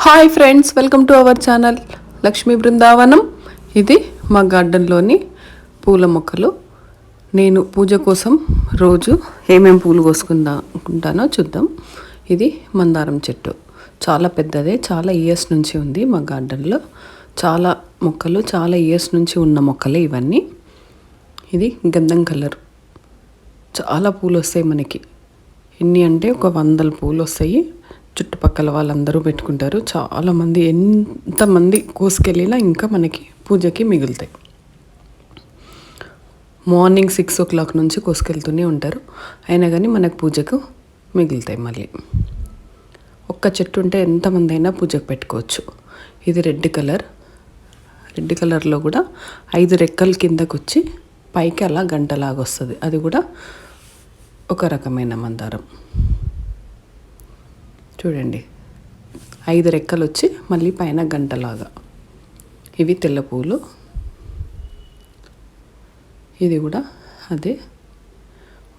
Hi friends welcome to our channel Lakshmi Brindavanam. ఇది మా గార్డెన్లోని పూల మొక్కలు. నేను పూజ కోసం రోజు ఏమేం పూలు కోసుకుందా అనుకుంటానో చూద్దాం. ఇది మందారం చెట్టు. చాలా పెద్దదే చాలా ఇయర్స్ నుంచి ఉంది మా గార్డెన్లో. చాలా మొక్కలు చాలా ఇయర్స్ నుంచి ఉన్న మొక్కలే ఇవన్నీ. ఇది గంధం కలర్. చాలా పూలు వస్తాయి మనకి. ఎన్ని అంటే ఒక వందల పూలు వస్తాయి. చుట్టుపక్కల వాళ్ళందరూ పెట్టుకుంటారు. చాలామంది ఎంతమంది కోసుకెళ్ళినా ఇంకా మనకి పూజకి మిగులుతాయి. మార్నింగ్ సిక్స్ ఓ క్లాక్ నుంచి కోసుకెళ్తూనే ఉంటారు. అయినా కానీ మనకు పూజకు మిగులుతాయి మళ్ళీ. ఒక్క చెట్టు ఉంటే ఎంతమంది అయినా పూజకు పెట్టుకోవచ్చు. ఇది రెడ్ కలర్. రెడ్ కలర్లో కూడా ఐదు రెక్కల కిందకు వచ్చి పైకి అలా గంటలాగా వస్తుంది. అది కూడా ఒక రకమైన మందారం. చూడండి. ఐదు రెక్కలు వచ్చి మళ్ళీ పైన గంటలాగా. ఇవి తెల్ల పూలు. ఇది కూడా అదే.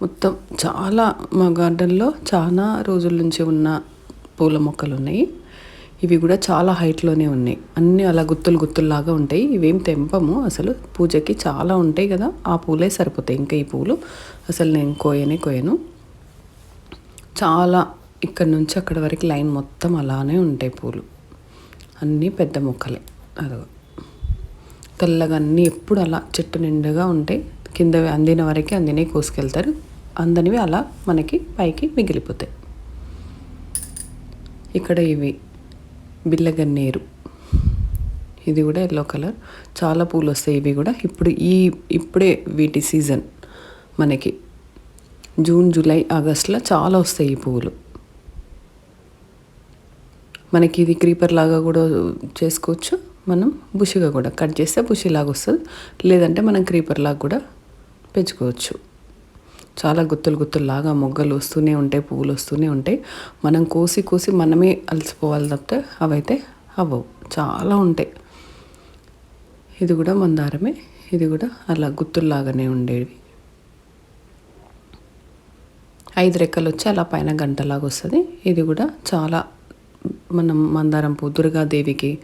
మొత్తం చాలా మా గార్డెన్లో చాలా రోజుల నుంచి ఉన్న పూల మొక్కలు ఉన్నాయి ఇవి కూడా చాలా హైట్లోనే ఉన్నాయి. అన్నీ అలా గుత్తులు గుత్తుల్లాగా ఉంటాయి. ఇవేం తెంపము. అసలు పూజకి చాలా ఉంటాయి కదా. ఆ పూలే సరిపోతాయి. ఇంకా ఈ పూలు అసలు నేను కోయనే కోయను. చాలా ఇక్కడ నుంచి అక్కడ వరకు లైన్ మొత్తం అలానే ఉంటాయి పూలు. అన్నీ పెద్ద మొక్కలే. అదో. తెల్లగా అన్నీ ఎప్పుడు అలా చెట్టు నిండుగా ఉంటాయి కింద అందిన వరకే అందినే కోసుకెళ్తారు. అందనివి అలా మనకి పైకి మిగిలిపోతాయి. ఇక్కడ ఇవి బిల్లగన్నేరు ఇది కూడా ఎల్లో కలర్. చాలా పూలు వస్తాయి ఇవి కూడా. ఇప్పుడు ఈ ఇప్పుడే వీటి సీజన్ మనకి. జూన్ జూలై ఆగస్ట్లో చాలా వస్తాయి ఈ పువ్వులు మనకి ఇది క్రీపర్ లాగా కూడా చేసుకోవచ్చు. మనం బుషిగా కూడా కట్ చేస్తే బుషి లాగా వస్తుంది. లేదంటే మనం క్రీపర్ లాగా కూడా పెంచుకోవచ్చు. చాలా గుత్తులు గుత్తుల్లాగా మొగ్గలు వస్తూనే ఉంటాయి పువ్వులు వస్తూనే ఉంటాయి. మనం కోసి కోసి మనమే అలసిపోవాలి తప్పితే అవైతే అవ్వవు. చాలా ఉంటాయి. ఇది కూడా మందారమే. ఇది కూడా అలా గుత్తుల్లాగానే ఉండేవి. ఐదు రెక్కలు వచ్చి అలా పైన గంటలాగా వస్తుంది. ఇది కూడా చాలా మనం మందారం పువ్వు దుర్గాదేవికి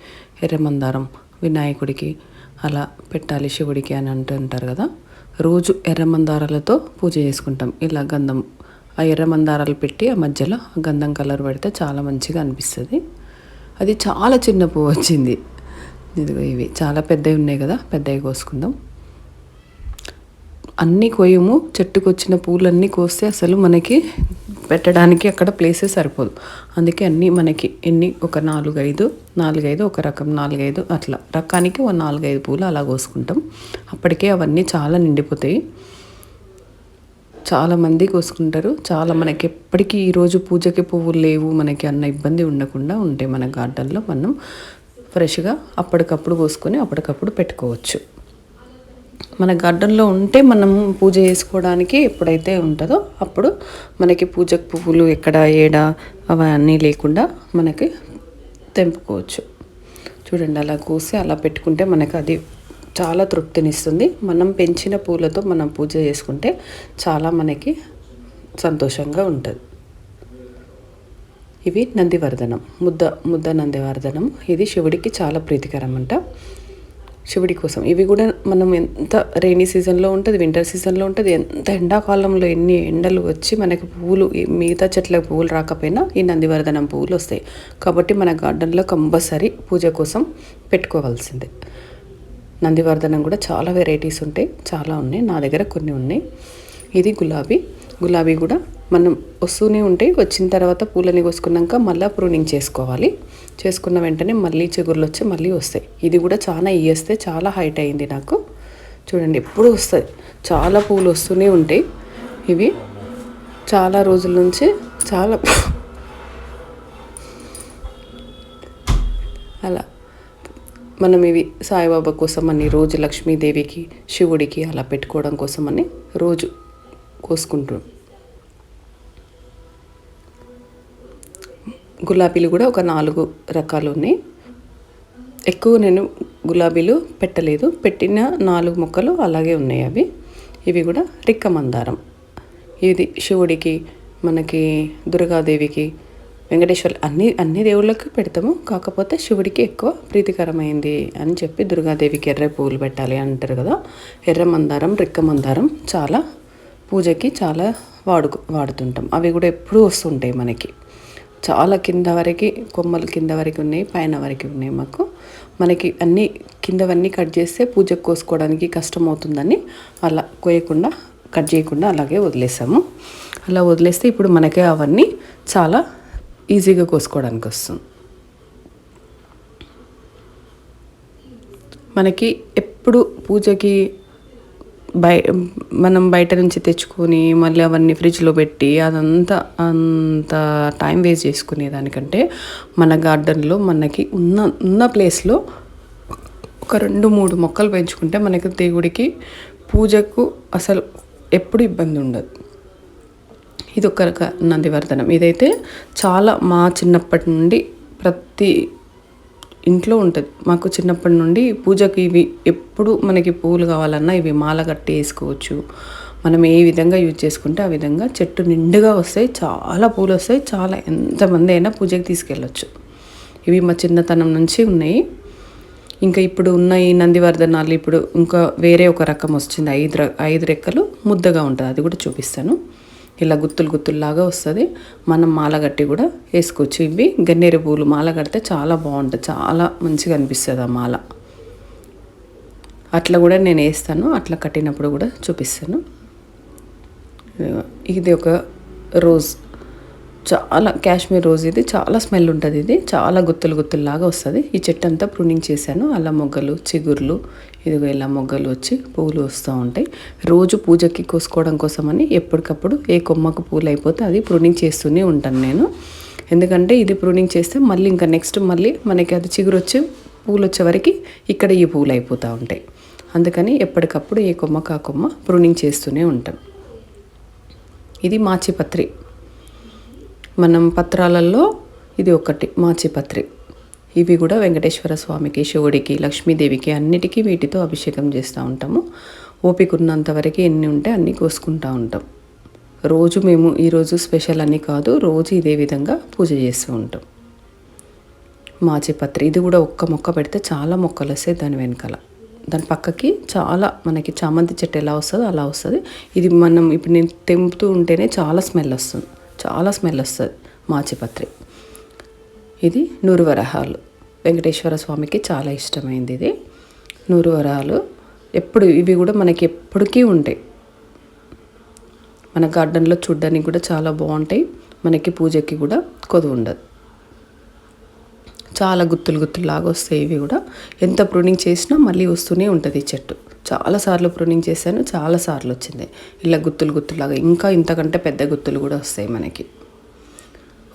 ఎర్ర మందారం వినాయకుడికి అలా పెట్టాలి శివుడికి అని అంటుంటారు కదా. రోజు ఎర్ర మందారాలతో పూజ చేసుకుంటాం. ఇలా గంధం ఆ ఎర్ర మందారాలు పెట్టి ఆ మధ్యలో గంధం కలర్ పెడితే చాలా మంచిగా అనిపిస్తుంది. అది చాలా చిన్న పువ్వు వచ్చింది. ఇదిగో ఇవి చాలా పెద్దవి ఉన్నాయి కదా పెద్దవి కోసుకుందాం. అన్నీ కోయము చెట్టుకు వచ్చిన పూలన్నీ కోస్తే అసలు మనకి పెట్టడానికి అక్కడ ప్లేసే సరిపోదు. అందుకే అన్నీ మనకి ఎన్ని ఒక నాలుగైదు నాలుగైదు ఒక రకం నాలుగైదు అట్లా. రకానికి ఒక నాలుగైదు పూలు అలా కోసుకుంటాం. అప్పటికే అవన్నీ చాలా నిండిపోతాయి. చాలామంది కోసుకుంటారు. చాలా మనకి ఎప్పటికీ ఈరోజు పూజకి పువ్వులు లేవు మనకి అన్న ఇబ్బంది ఉండకుండా ఉంటాయి మన గార్డెన్లో మనం ఫ్రెష్గా అప్పటికప్పుడు కోసుకొని అప్పటికప్పుడు పెట్టుకోవచ్చు. మన గార్డెన్లో ఉంటే మనం పూజ చేసుకోవడానికి ఎప్పుడైతే ఉంటుందో అప్పుడు మనకి పూజకు పువ్వులు ఎక్కడ ఏడ అవన్నీ లేకుండా మనకి తెంపుకోవచ్చు. చూడండి అలా కోసి అలా పెట్టుకుంటే మనకి అది చాలా తృప్తినిస్తుంది. మనం పెంచిన పూలతో మనం పూజ చేసుకుంటే చాలా మనకి సంతోషంగా ఉంటుంది. ఇవి నందివర్ధనం ముద్ద ముద్ద నందివర్ధనం. ఇది శివుడికి చాలా ప్రీతికరం అంట శివుడి కోసం. ఇవి కూడా మనం ఎంత రైనీ సీజన్లో ఉంటుంది వింటర్ సీజన్లో ఉంటుంది ఎంత ఎండాకాలంలో ఎన్ని ఎండలు వచ్చి మనకి పువ్వులు మిగతా చెట్లకు పువ్వులు రాకపోయినా ఈ నందివర్ధనం పువ్వులు వస్తాయి. కాబట్టి మన గార్డెన్లో కంపల్సరీ పూజ కోసం పెట్టుకోవాల్సిందే. నందివర్ధనం కూడా చాలా వెరైటీస్ ఉంటాయి చాలా ఉన్నాయి. నా దగ్గర కొన్ని ఉన్నాయి. ఇది గులాబీ. గులాబీ కూడా మనం వస్తూనే ఉంటాయి వచ్చిన తర్వాత పూలని కోసుకున్నాక మళ్ళీ ప్రూనింగ్ చేసుకోవాలి. చేసుకున్న వెంటనే మళ్ళీ చిగురులు వచ్చి మళ్ళీ వస్తాయి. ఇది కూడా చాలా ఇయ్యేస్తే చాలా హైట్ అయింది నాకు. చూడండి ఎప్పుడు వస్తుంది చాలా పూలు వస్తూనే ఉంటాయి. ఇవి చాలా రోజుల నుంచి చాలా అలా మనం ఇవి సాయిబాబా కోసం అని రోజు లక్ష్మీదేవికి శివుడికి అలా పెట్టుకోవడం కోసం అని రోజు కోసుకుంటాం గులాబీలు కూడా ఒక నాలుగు రకాలు ఉన్నాయి. ఎక్కువ నేను గులాబీలు పెట్టలేదు. పెట్టిన నాలుగు మొక్కలు అలాగే ఉన్నాయి అవి. ఇవి కూడా రిక్క మందారం. ఇది శివుడికి మనకి దుర్గాదేవికి వెంకటేశ్వర అన్ని అన్ని దేవుళ్ళకి పెడతాము. కాకపోతే శివుడికి ఎక్కువ ప్రీతికరమైంది అని చెప్పి దుర్గాదేవికి ఎర్ర పువ్వులు పెట్టాలి అంటారు కదా. ఎర్ర మందారం రిక్క మందారం చాలా పూజకి చాలా వాడు వాడుతుంటాం. అవి కూడా ఎప్పుడూ వస్తుంటాయి మనకి. చాలా కింద వరకు కొమ్మలు కింద వరకు ఉన్నాయి పైన వరకు ఉన్నాయి మాకు. మనకి అన్ని కిందవన్నీ కట్ చేస్తే పూజకు కోసుకోవడానికి కష్టం అవుతుందని అలా కోయకుండా కట్ చేయకుండా అలాగే వదిలేసాము. అలా వదిలేస్తే ఇప్పుడు మనకే అవన్నీ చాలా ఈజీగా కోసుకోవడానికి వస్తుంది. మనకి ఎప్పుడు పూజకి బయ మనం బయట నుంచి తెచ్చుకొని మళ్ళీ అవన్నీ ఫ్రిడ్జ్లో పెట్టి అదంతా అంత టైం వేస్ట్ చేసుకునే దానికంటే మన గార్డెన్లో మనకి ఉన్న ఉన్న ప్లేస్లో ఒక రెండు మూడు మొక్కలు పెంచుకుంటే మనకి దేవుడికి పూజకు అసలు ఎప్పుడు ఇబ్బంది ఉండదు. ఇది ఒక రక నందివర్ధనం ఇదైతే చాలా మా చిన్నప్పటి నుండి ప్రతి ఇంట్లో ఉంటుంది. మాకు చిన్నప్పటి నుండి పూజకి ఇవి ఎప్పుడు మనకి పూలు కావాలన్నా ఇవి మాల కట్టి వేసుకోవచ్చు. మనం ఏ విధంగా యూజ్ చేసుకుంటే ఆ విధంగా చెట్టు నిండుగా వస్తాయి. చాలా పూలు వస్తాయి. చాలా ఎంతమంది అయినా పూజకి తీసుకెళ్ళచ్చు. ఇవి మా చిన్నతనం నుంచి ఉన్నాయి. ఇంకా ఇప్పుడు ఉన్న ఈ నందివర్ధనాలు ఇప్పుడు ఇంకా వేరే ఒక రకం వచ్చింది. ఐదు ఐదు రెక్కలు ముద్దగా ఉంటుంది. అది కూడా చూపిస్తాను. ఇలా గుత్తులు గుత్తుల్లాగా వస్తుంది. మనం మాల కట్టి కూడా వేసుకోవచ్చు. ఇవి గన్నేరు పూలు మాల కడితే చాలా బాగుంటుంది. చాలా మంచిగా అనిపిస్తుంది ఆ మాల. అట్లా కూడా నేను వేస్తాను. అట్లా కట్టినప్పుడు కూడా చూపిస్తాను. ఇది ఒక రోజ్ చాలా కాశ్మీర్ రోజ్ ఇది చాలా స్మెల్ ఉంటుంది ఇది చాలా గుత్తులు గుత్తుల్లాగా వస్తుంది. ఈ చెట్టు అంతా ప్రూనింగ్ చేశాను. అలా మొగ్గలు చిగుర్లు ఇదిగో ఇలా మొగ్గలు వచ్చి పువ్వులు వస్తూ ఉంటాయి. రోజు పూజకి కోసుకోవడం కోసమని ఎప్పటికప్పుడు ఏ కొమ్మకు పూలు అయిపోతే అది ప్రూనింగ్ చేస్తూనే ఉంటాను నేను. ఎందుకంటే ఇది ప్రూనింగ్ చేస్తే మళ్ళీ ఇంకా నెక్స్ట్ మళ్ళీ మనకి అది చిగురు వచ్చి పూలు వచ్చే వరకు ఇక్కడ ఈ పూలు అయిపోతూ ఉంటాయి. అందుకని ఎప్పటికప్పుడు ఏ కొమ్మకు ఆ కొమ్మ ప్రూనింగ్ చేస్తూనే ఉంటాం ఇది మాచిపత్రి. మనం పత్రాలలో ఇది ఒకటి మాచిపత్రి. ఇవి కూడా వెంకటేశ్వర స్వామికి శివుడికి లక్ష్మీదేవికి అన్నిటికీ వీటితో అభిషేకం చేస్తూ ఉంటాము. ఓపిక ఉన్నంత వరకు ఎన్ని ఉంటే అన్నీ కోసుకుంటూ ఉంటాం. రోజు మేము ఈరోజు స్పెషల్ అని కాదు రోజు ఇదే విధంగా పూజ చేస్తూ ఉంటాం. మాచిపత్రి ఇది కూడా ఒక్క మొక్క పెడితే చాలా మొక్కలు వస్తాయి దాని వెనకాల. దాని పక్కకి చాలా మనకి చామంతి చెట్టు ఎలా వస్తుందో అలా వస్తుంది. ఇది మనం ఇప్పుడు నేను తెంపుతూ ఉంటేనే చాలా స్మెల్ వస్తుంది. చాలా స్మెల్ వస్తుంది మాచిపత్రి. ఇది నూరు వరహాలు వెంకటేశ్వర స్వామికి చాలా ఇష్టమైంది ఇది. నూరు వరహాలు ఎప్పుడు ఇవి కూడా మనకి ఎప్పటికీ ఉంటాయి. మన గార్డెన్లో చూడ్డానికి కూడా చాలా బాగుంటాయి. మనకి పూజకి కూడా కొదువు ఉండదు. చాలా గుత్తులు గుత్తులు లాగా వస్తాయి ఇవి కూడా. ఎంత ప్రూనింగ్ చేసినా మళ్ళీ వస్తూనే ఉంటుంది ఈ చెట్టు. చాలాసార్లు ప్రూనింగ్ చేశాను చాలాసార్లు వచ్చింది. ఇలా గుత్తులు గుత్తులాగా ఇంకా ఇంతకంటే పెద్ద గుత్తులు కూడా వస్తాయి మనకి.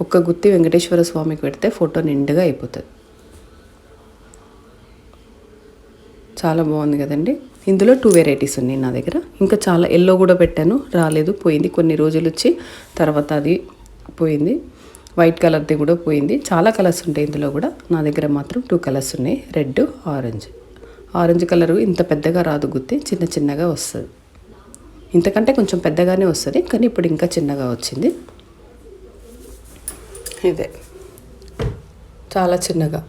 ఒక్క గుత్తి వెంకటేశ్వర స్వామికి పెడితే ఫోటో నిండుగా అయిపోతుంది. చాలా బాగుంది కదండి. ఇందులో టూ వెరైటీస్ ఉన్నాయి నా దగ్గర. ఇంకా చాలా ఎల్లో కూడా పెట్టాను రాలేదు పోయింది. కొన్ని రోజులు వచ్చి తర్వాత అది పోయింది. వైట్ కలర్ది కూడా పోయింది. చాలా కలర్స్ ఉంటాయి ఇందులో కూడా. నా దగ్గర మాత్రం టూ కలర్స్ ఉన్నాయి రెడ్ ఆరెంజ్ ఆరెంజ్ కలరు ఇంత పెద్దగా రాదు గుత్తి చిన్న చిన్నగా వస్తుంది. ఇంతకంటే కొంచెం పెద్దగానే వస్తుంది కానీ ఇప్పుడు ఇంకా చిన్నగా వచ్చింది. ఇదే. చాలా చిన్నగా.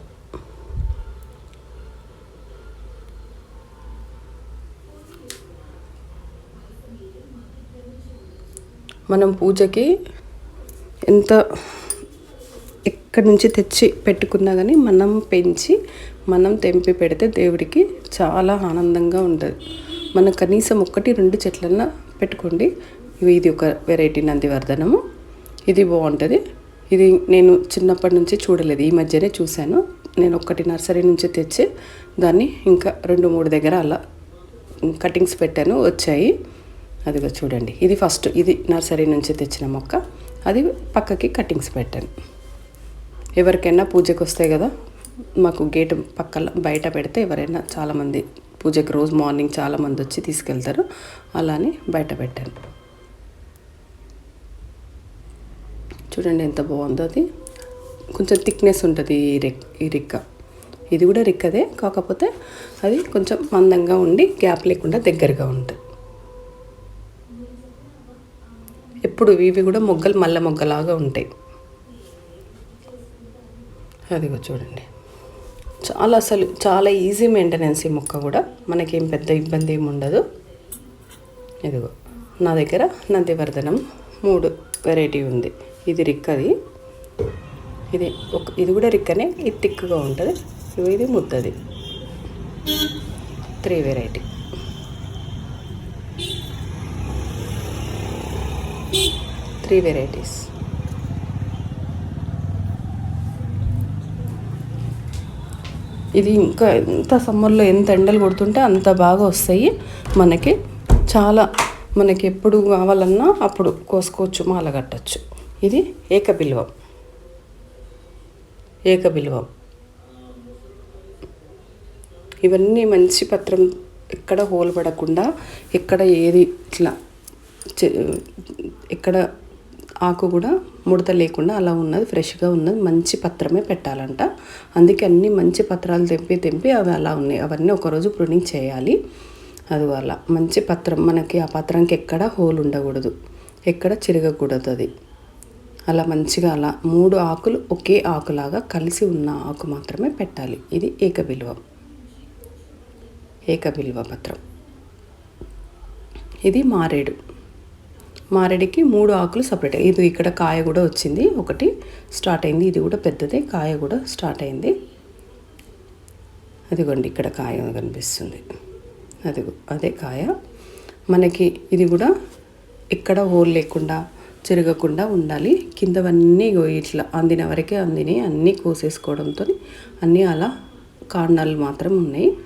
మనం పూజకి ఎంత ఎక్కడి నుంచి తెచ్చి పెట్టుకున్నా కానీ మనం పెంచి మనం తెంపి పెడితే దేవుడికి చాలా ఆనందంగా ఉంటుంది. మనం కనీసం ఒకటి రెండు చెట్లన్నా పెట్టుకోండి. ఇది ఒక వెరైటీ నందివర్ధనము ఇది బాగుంటుంది. ఇది నేను చిన్నప్పటి నుంచి చూడలేదు. ఈ మధ్యనే చూశాను. నేను ఒక్కటి నర్సరీ నుంచి తెచ్చి దాన్ని ఇంకా రెండు మూడు దగ్గర అలా కటింగ్స్ పెట్టాను. వచ్చాయి. అదిగో చూడండి. ఇది ఫస్ట్ ఇది నర్సరీ నుంచి తెచ్చిన మొక్క. అది పక్కకి కటింగ్స్ పెట్టాను. ఎవరికైనా పూజకు వస్తాయి కదా. మాకు గేట్ పక్కల బయట పెడితే ఎవరైనా చాలామంది పూజకి రోజు మార్నింగ్ చాలామంది వచ్చి తీసుకెళ్తారు. అలానే బయట పెట్టాను. చూడండి ఎంత బాగుందో అది. కొంచెం థిక్నెస్ ఉంటుంది ఈ రిక్ ఈ రిక్క. ఇది కూడా రిక్కదే కాకపోతే అది కొంచెం మందంగా ఉండి గ్యాప్ లేకుండా దగ్గరగా ఉంటుంది. ఎప్పుడు ఇవి కూడా మొగ్గలు మల్ల మొగ్గలాగా ఉంటాయి. అదిగో చూడండి. చాలా అసలు చాలా ఈజీ మెయింటెనెన్స్ ఈ మొక్క కూడా. మనకేం పెద్ద ఇబ్బంది ఏమి ఉండదు. ఇదిగో నా దగ్గర నందివర్ధనం మూడు వెరైటీ ఉంది. ఇది రిక్కది ఇది ఒక ఇది కూడా రిక్కనే ఇది తిక్కుగా ఉంటుంది. ఇది ముద్దది. త్రీ వెరైటీ త్రీ వెరైటీస్ ఇది ఇంకా ఎంత సమ్మర్లో ఎంత ఎండలు కొడుతుంటే అంత బాగా వస్తాయి. మనకి చాలా మనకి ఎప్పుడు కావాలన్నా అప్పుడు కోసుకోవచ్చు మాల కట్టచ్చు. ఇది ఏకబిల్వం. ఏకబిల్వం. ఇవన్నీ మంచి పత్రం ఎక్కడ హోల్ పడకుండా ఎక్కడ ఏది ఇట్లా ఎక్కడ ఆకు కూడా ముడత లేకుండా అలా ఉన్నది ఫ్రెష్గా ఉన్నది మంచి పత్రమే పెట్టాలంట. అందుకే అన్ని మంచి పత్రాలు తెంపి తెంపి అవి అలా ఉన్నాయి. అవన్నీ ఒకరోజు ప్రూనింగ్ చేయాలి. అది అలా. మంచి పత్రం మనకి ఆ పత్రానికి ఎక్కడ హోల్ ఉండకూడదు. ఎక్కడ చిరగకూడదు అది. అలా మంచిగా అలా మూడు ఆకులు ఒకే ఆకులాగా కలిసి ఉన్న ఆకు మాత్రమే పెట్టాలి. ఇది ఏకబిల్వం ఏకబిల్వ పత్రం. ఇది మారేడు. మారేడికి మూడు ఆకులు సపరేట్ ఇది ఇక్కడ కాయ కూడా వచ్చింది. ఒకటి స్టార్ట్ అయింది. ఇది కూడా పెద్దదే. కాయ కూడా స్టార్ట్ అయింది. అదిగోండి ఇక్కడ కాయ కనిపిస్తుంది. అదిగో అదే కాయ. మనకి ఇది కూడా ఎక్కడ హోల్ లేకుండా చెరగకుండా ఉండాలి. కిందవన్నీ ఇట్లా అందిన వరకే అందిని. అన్నీ కోసేసుకోవడంతో అన్నీ అలా కాండాలు మాత్రం ఉన్నాయి.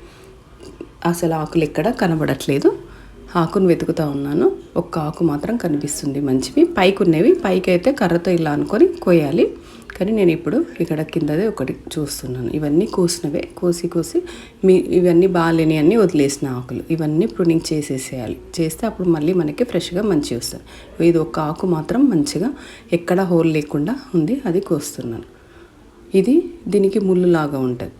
అసలు ఆకులు ఎక్కడ కనబడట్లేదు. ఆకును వెతుకుతా ఉన్నాను. ఒక్క ఆకు మాత్రం కనిపిస్తుంది మంచివి. పైకి ఉన్నవి పైకి అయితే కర్రతో ఇలా అనుకొని కోయాలి. కానీ నేను ఇప్పుడు ఇక్కడ కిందదే ఒకటి చూస్తున్నాను. ఇవన్నీ కోసినవే. కోసి కోసి మీ ఇవన్నీ బాగాలేని అన్ని వదిలేసిన ఆకులు. ఇవన్నీ ప్రూనింగ్ చేసేసేయాలి. చేస్తే అప్పుడు మళ్ళీ మనకి ఫ్రెష్గా మంచిగా వస్తుంది. ఇది ఒక ఆకు మాత్రం మంచిగా ఎక్కడ హోల్ లేకుండా ఉంది. అది కోస్తున్నాను. ఇది దీనికి ముళ్ళు లాగా ఉంటుంది.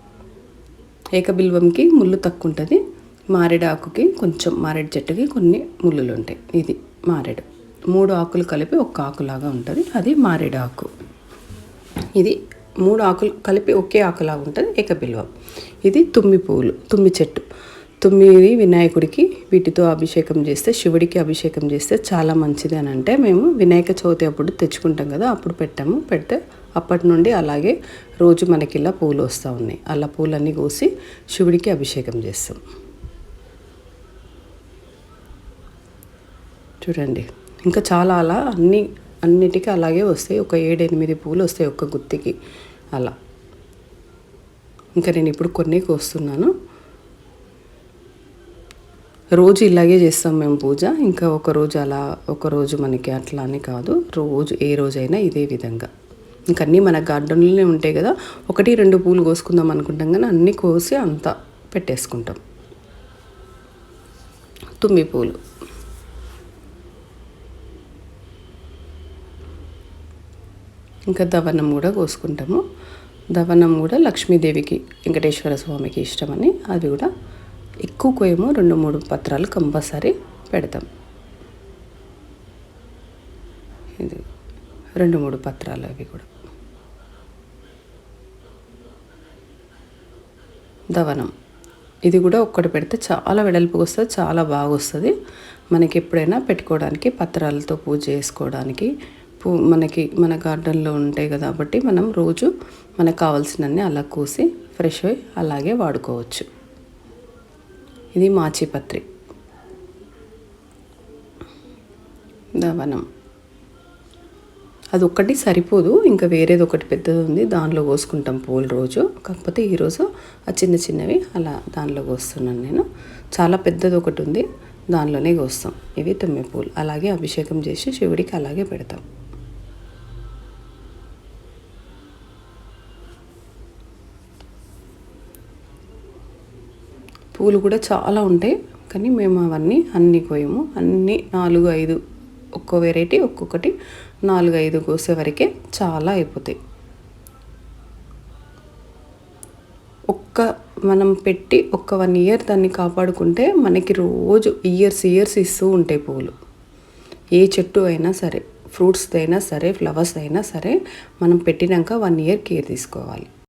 ఏకబిల్వంకి ముళ్ళు తక్కువ ఉంటుంది. మారేడు ఆకుకి కొంచెం మారేడు చెట్టుకి కొన్ని ముళ్ళులు ఉంటాయి ఇది మారేడు. మూడు ఆకులు కలిపి ఒక ఆకులాగా ఉంటుంది. అది మారేడు ఆకు. ఇది మూడు ఆకులు కలిపి ఒకే ఆకులాగా ఉంటుంది. ఏకబిల్వం ఇది తుమ్మి పువ్వులు తుమ్మి చెట్టు. తుమ్మిది వినాయకుడికి వీటితో అభిషేకం చేస్తే శివుడికి అభిషేకం చేస్తే చాలా మంచిది అని అంటే మేము వినాయక చవితి అప్పుడు తెచ్చుకుంటాం కదా అప్పుడు పెట్టాము. పెడితే అప్పటి నుండి అలాగే రోజు మనకి ఇలా పూలు వస్తూ ఉన్నాయి. అలా పూలన్నీ కోసి శివుడికి అభిషేకం చేస్తాం. చూడండి. ఇంకా చాలా అలా అన్ని అన్నిటికీ అలాగే వస్తాయి. ఒక ఏడెనిమిది పూలు వస్తాయి ఒక్క గుత్తికి. అలా. ఇంకా నేను ఇప్పుడు కొన్ని కోస్తున్నాను. రోజు ఇలాగే చేస్తాం మేము పూజ. ఇంకా ఒక రోజు అలా ఒక రోజు మనకి అట్లా అని కాదు. రోజు ఏ రోజైనా ఇదే విధంగా. ఇంక అన్నీ మన గార్డెన్లోనే ఉంటాయి కదా. ఒకటి రెండు పూలు కోసుకుందాం అనుకుంటాం కానీ అన్నీ కోసి అంతా పెట్టేసుకుంటాం. తుమ్మి పూలు. ఇంకా దవనం కూడా కోసుకుంటాము దవనం కూడా లక్ష్మీదేవికి వెంకటేశ్వర స్వామికి ఇష్టమని అవి కూడా ఎక్కువ కోయము రెండు మూడు పత్రాలు కంపల్సరీ పెడతాం. ఇది రెండు మూడు పత్రాలు అవి కూడా. దవనం. ఇది కూడా ఒక్కటి పెడితే చాలా వెడల్పుగా వస్తుంది చాలా బాగా వస్తుంది మనకి ఎప్పుడైనా పెట్టుకోవడానికి పత్రాలతో పూజ చేసుకోవడానికి పూ మనకి మన గార్డెన్లో ఉంటాయి కాబట్టి మనం రోజు మనకు కావాల్సినన్ని అలా కోసి ఫ్రెష్ అయ్యి అలాగే వాడుకోవచ్చు. ఇది మాచిపత్రి దవనం. అది ఒక్కటి సరిపోదు ఇంకా వేరేది ఒకటి పెద్దది ఉంది దానిలో కోసుకుంటాం పూలు రోజు. కాకపోతే ఈరోజు ఆ చిన్న చిన్నవి అలా దానిలో కోస్తున్నాను నేను. చాలా పెద్దది ఒకటి ఉంది దానిలోనే కోస్తాం. ఇవి తుమ్మి పూలు. అలాగే అభిషేకం చేసి శివుడికి అలాగే పెడతాం. పూలు కూడా చాలా ఉంటాయి. కానీ మేము అవన్నీ అన్నీ కోయము. అన్నీ నాలుగు ఐదు ఒక్కో వెరైటీ ఒక్కొక్కటి నాలుగు ఐదు కోసే వరకే చాలా అయిపోతాయి. ఒక్క మనం పెట్టి ఒక్క వన్ ఇయర్ దాన్ని కాపాడుకుంటే మనకి రోజు ఇయర్స్ ఇయర్స్ ఇస్తూ ఉంటాయి పువ్వులు ఏ చెట్టు అయినా సరే ఫ్రూట్స్ అయినా సరే ఫ్లవర్స్ అయినా సరే మనం పెట్టినాక వన్ ఇయర్ కేర్ తీసుకోవాలి.